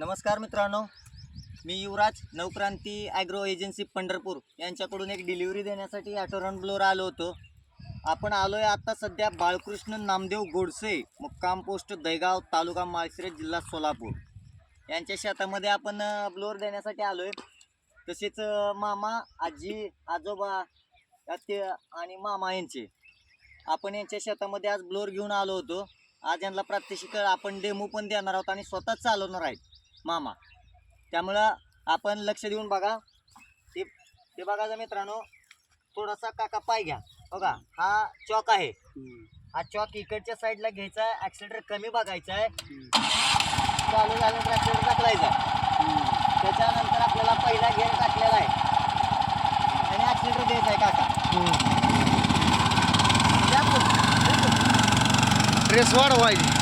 नमस्कार मित्रांनो मी युवराज नवक्रांती ॲग्रो एजन्सी पंढरपूर यांच्याकडून एक डिलिव्हरी देण्यासाठी ॲटोरन ब्लोअर आलो होतो. आपण आलो आहे आत्ता सध्या बाळकृष्ण नामदेव गोडसे मुक्काम पोस्ट दहेगाव तालुका माळशिरस जिल्हा सोलापूर. यांच्या शेतामध्ये आपण ब्लोअर देण्यासाठी आलो आहे तसेच मामा आजी आजोबा ते आणि मामा यांचे. आपण यांच्या शेतामध्ये आज ब्लोअर घेऊन आलो होतो. आज यांना प्रात्यक्षिक आपण डेमो पण देणार आहोत आणि स्वतःच चालवणार आहेत. मामा. त्यामुळं आपण लक्ष देऊन बघा. ते ते बघा जर मित्रांनो थोडासा काका पाय घ्या. बघा हा चॉक आहे. हा चॉक इकडच्या साईडला घ्यायचा आहे ॲक्सिलेटर कमी बघायचा आहे. चालू झाल्यानंतर ॲक्सिलेटर टाकलायचा. त्याच्यानंतर आपल्याला पहिला गेअर टाकलेला आहे. आणि ॲक्सिलेटर द्यायचा आहे काका. ट्रेस वाढवायची.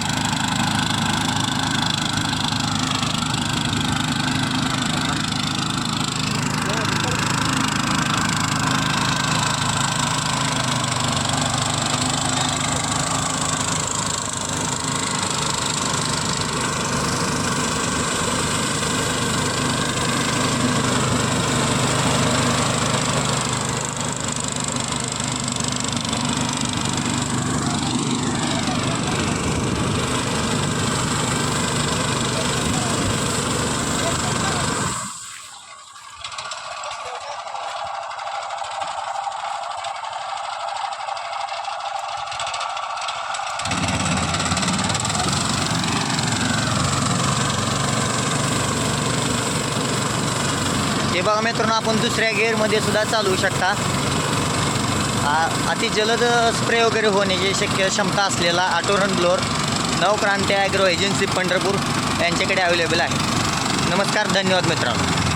हे बघा मित्रांनो आपण दुसऱ्या गेअरमध्ये सुद्धा चालवू शकता. आ- अति जलद स्प्रे वगैरे होण्याची शक्य क्षमता असलेला auto run blower Navkranti agro agency Pandharpur यांच्याकडे अवेलेबल आहे. नमस्कार धन्यवाद मित्रांनो.